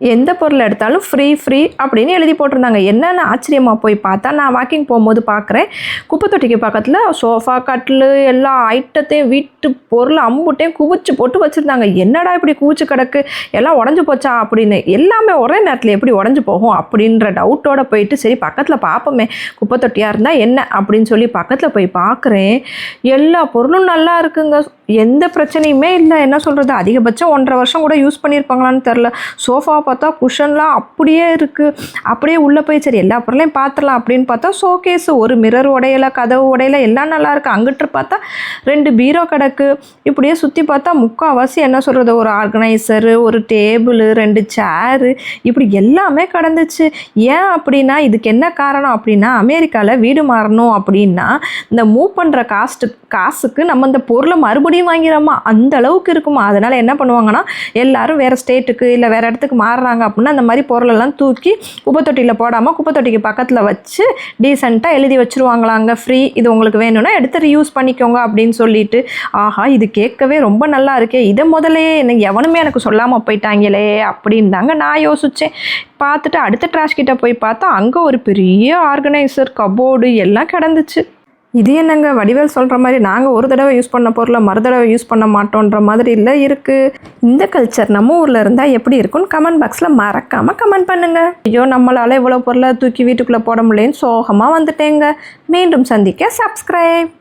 எந்த பொருள் எடுத்தாலும் ஃப்ரீ ஃப்ரீ அப்படின்னு எழுதி போட்டிருந்தாங்க. என்னென்ன ஆச்சரியமாக போய் பார்த்தா நான் வாக்கிங் போகும்போது பார்க்குறேன். குப்பை தொட்டிக்கு பக்கத்தில் சோஃபா கட்டில் எல்லா ஐட்டத்தையும் வீட்டு பொருள் அம்புட்டையும் குவிச்சு போட்டு வச்சுருந்தாங்க. என்னடா இப்படி குவிச்சு கிடக்கு? எல்லாம் உடஞ்சி போச்சா அப்படின்னு. எல்லாமே ஒரே நேரத்தில் எப்படி உடஞ்சி போகும் அப்படின்ற டவுட்டோட போயிட்டு சரி பக்கத்தில் பார்ப்போமே. குப்பை தொட்டியாக இருந்தால் என்ன? அப்படின்னு சொல்லி பக்கத்தில் போய் பார்க்குறேன். எல்லா பொருளும் நல்லா இருக்குங்க. எந்த பிரச்சனையுமே இல்லை. என்ன சொல்கிறது அதிகபட்சம் ஒன்றரை வருஷம் கூட யூஸ் பண்ணியிருப்பாங்களான்னு தெரில சோஃபா பார்த்தா குஷன்லாம் அப்படியே இருக்குது அப்படியே உள்ளே போய் சரி எல்லா பொருளையும் பார்த்துடலாம் அப்படின்னு பார்த்தா ஷோகேஸு ஒரு மிரர் உடையில கதவு உடையில எல்லாம் நல்லாயிருக்கு அங்கிட்டு பார்த்தா ரெண்டு பீரோ கிடக்கு. இப்படியே சுற்றி பார்த்தா முக்கால்வாசி என்ன சொல்கிறது ஒரு ஆர்கனைசரு ஒரு டேபிள் ரெண்டு சேரு இப்படி எல்லாமே கடந்துச்சு. ஏன் அப்படின்னா இதுக்கு என்ன காரணம் அப்படின்னா அமெரிக்காவில் வீடு மாறணும் அப்படின்னா இந்த மூவ் பண்ணுற காஸ்ட்டு காசுக்கு நம்ம இந்த பொருளை மறுபடியும் வாங்கிறோமா அந்த அளவுக்கு இருக்குமா? அதனால் என்ன பண்ணுவாங்கன்னா எல்லாரும் வேறு ஸ்டேட்டுக்கு இல்லை வேறு இடத்துக்கு மாறுறாங்க அப்படின்னா அந்த மாதிரி பொருளெல்லாம் தூக்கி குப்பை தொட்டியில் போடாமல் குப்பை தொட்டிக்கு பக்கத்தில் வச்சு டீசெண்டாக எழுதி வச்சுருவாங்களாங்க. ஃப்ரீ இது உங்களுக்கு வேணும்னா எடுத்து யூஸ் பண்ணிக்கோங்க அப்படின்னு சொல்லிட்டு. ஆஹா இது கேட்கவே ரொம்ப நல்லா இருக்கே. இதை முதலே எனக்கு எவனுமே எனக்கு சொல்லாமல் போயிட்டாங்களே அப்படின்னு தாங்க நான் யோசித்தேன் பார்த்துட்டு அடுத்த ட்ராஷ்கிட்ட போய் பார்த்தா அங்கே ஒரு பெரிய ஆர்கனைசர் கபோர்டு எல்லாம் கிடந்துச்சு. இது என்னங்க? வடிவேல் சொல்கிற மாதிரி நாங்கள் ஒரு தடவை யூஸ் பண்ண பொருளை மறு தடவை யூஸ் பண்ண மாட்டோன்ற மாதிரி இல்லை இருக்குது இந்த கல்ச்சர் நம்ம ஊரில் இருந்தால் எப்படி இருக்கும்னு கமெண்ட் பாக்ஸில் மறக்காமல் கமெண்ட் பண்ணுங்கள் ஐயோ நம்மளால் இவ்வளோ பொருளை தூக்கி வீட்டுக்குள்ளே போட முடியலன்னு சோகமாக வந்துட்டேங்க. மீண்டும் சந்திக்க சப்ஸ்கிரைப்